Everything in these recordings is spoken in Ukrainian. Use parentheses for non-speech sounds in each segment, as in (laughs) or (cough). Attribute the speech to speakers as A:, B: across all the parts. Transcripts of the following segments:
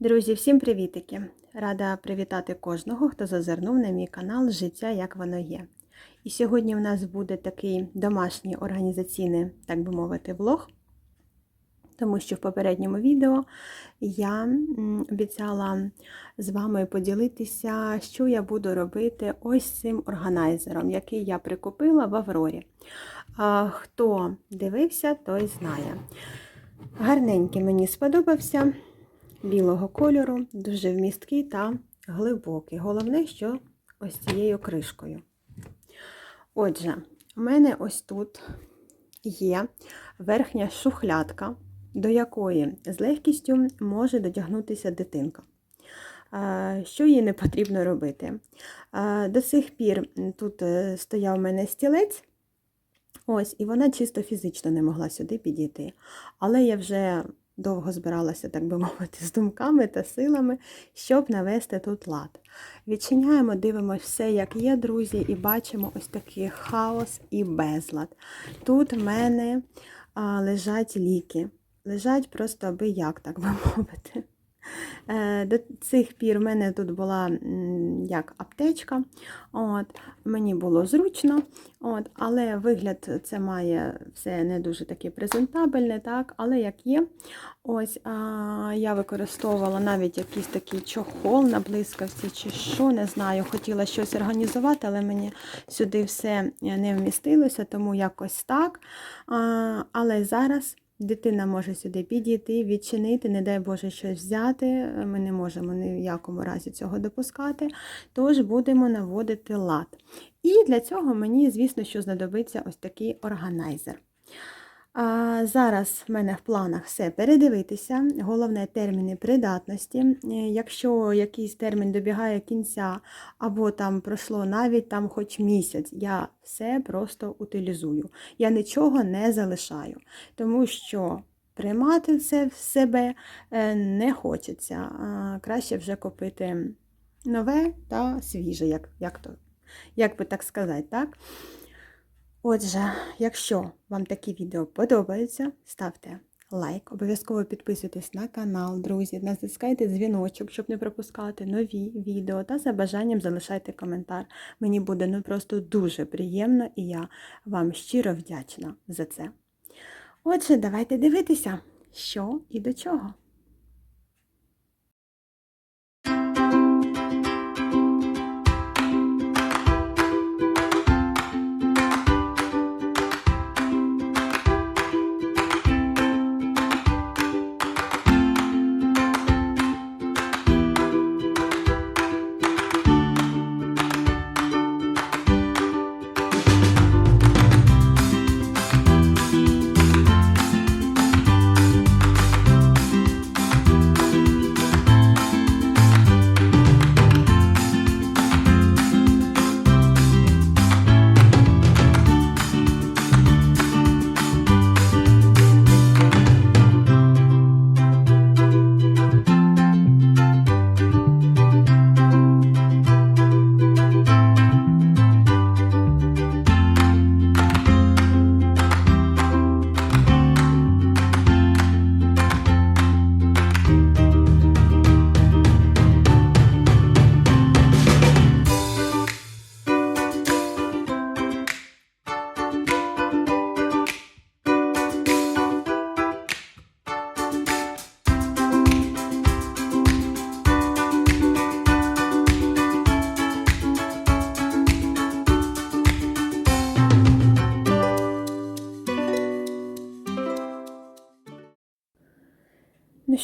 A: Друзі, всім привітики! Рада привітати кожного, хто зазирнув на мій канал Життя як воно є. І сьогодні в нас буде такий домашній організаційний, так би мовити, влог, тому що в попередньому відео я обіцяла з вами поділитися, що я буду робити ось цим органайзером, який я прикупила в Аврорі. Хто дивився, той знає. Гарненький мені сподобався білого кольору, дуже вмісткий та глибокий. Головне, що ось цією кришкою. Отже, у мене ось тут є верхня шухлядка, до якої з легкістю може дотягнутися дитинка. Е, Що їй не потрібно робити? Е, До сих пір тут е, стояв у мене стілець, ось, і вона чисто фізично не могла сюди підійти. Але я вже довго збиралася, так би (laughs) мовити, з думками та силами, щоб навести тут лад. Відчиняємо, дивимося все, як є, друзі, і бачимо ось такий хаос і безлад. Тут в мене а, лежать ліки. Лежать просто аби як, так би (laughs) мовити. Е, До цих пір в мене тут була як аптечка, от, мені було зручно, от, але вигляд це має все не дуже таке презентабельне, так, але як є. Ось а, Я використовувала навіть якийсь такий чохол на блискавці, чи що, не знаю. Хотіла щось організувати, але мені сюди все не вмістилося, тому якось так. А, Але зараз. Дитина може сюди підійти, відчинити, не дай Боже, щось взяти. Ми не можемо ні в якому разі цього допускати. Тож будемо наводити лад. І для цього мені, звісно, що знадобиться ось такий органайзер. А Зараз в мене в планах все передивитися. Головне терміни придатності. Е, Якщо якийсь термін добігає кінця, або там пройшло навіть там хоч місяць, я все просто утилізую. Я нічого не залишаю, тому що приймати це в себе е, не хочеться. Краще вже купити нове та свіже, як, як, то, як би так сказати. так? Отже, якщо вам такі відео подобаються, ставте лайк, обов'язково підписуйтесь на канал, друзі, натискайте дзвіночок, щоб не пропускати нові відео, та за бажанням залишайте коментар. Мені буде ну просто дуже приємно і я вам щиро вдячна за це. Отже, давайте дивитися, що і до чого.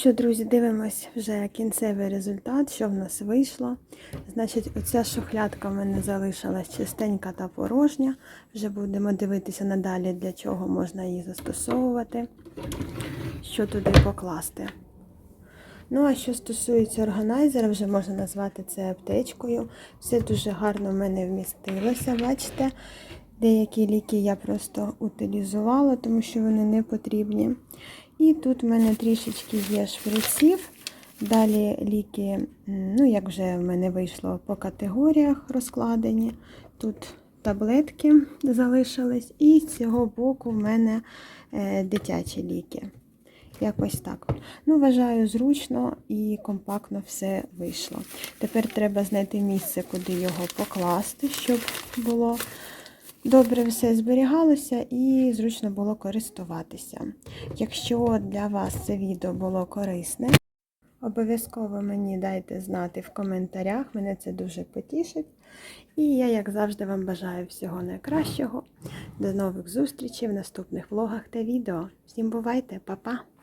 A: Що, друзі, дивимось вже кінцевий результат, що в нас вийшло. Значить, оця шухлядка в мене залишилась чистенька та порожня. Вже будемо дивитися надалі, для чого можна її застосовувати, що туди покласти. Ну, а що стосується органайзера, вже можна назвати це аптечкою. Все дуже гарно в мене вмістилося, бачите? Деякі ліки я просто утилізувала, тому що вони не потрібні. І тут в мене трішечки є шприців. Далі ліки, ну, як вже в мене вийшло по категоріях розкладені. Тут таблетки залишились, і з цього боку в мене е, дитячі ліки. Якось так. Ну, вважаю, зручно і компактно все вийшло. Тепер треба знайти місце, куди його покласти, щоб було добре все зберігалося і зручно було користуватися. Якщо для вас це відео було корисне, обов'язково мені дайте знати в коментарях, мене це дуже потішить. І я, як завжди, вам бажаю всього найкращого. До нових зустрічей в наступних влогах та відео. Всім бувайте, па-па!